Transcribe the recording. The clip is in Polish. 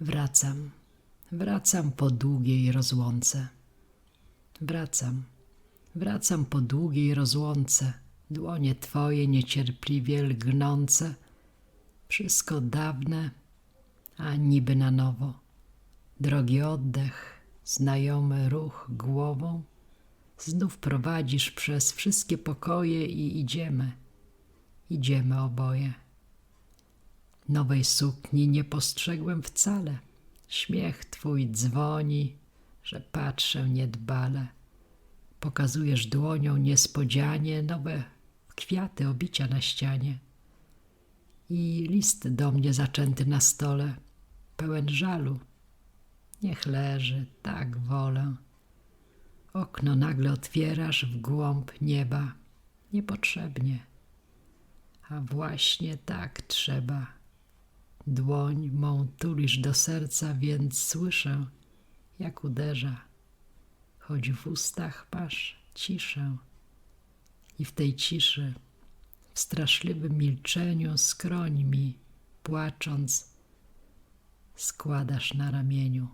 Wracam, wracam po długiej rozłące. Wracam, wracam po długiej rozłące. Dłonie twoje niecierpliwie lgnące. Wszystko dawne, a niby na nowo. Drogi oddech, znajomy ruch głową. Znów prowadzisz przez wszystkie pokoje i idziemy, idziemy oboje. Nowej sukni nie postrzegłem wcale. Śmiech twój dzwoni, że patrzę niedbale. Pokazujesz dłonią niespodzianie nowe kwiaty obicia na ścianie. I list do mnie zaczęty na stole, pełen żalu. Niech leży, tak wolę. Okno nagle otwierasz w głąb nieba, niepotrzebnie. A właśnie tak trzeba. Dłoń mą tulisz do serca, więc słyszę, jak uderza. Choć w ustach masz ciszę. I w tej ciszy, w straszliwym milczeniu, skroń mi, płacząc, składasz na ramieniu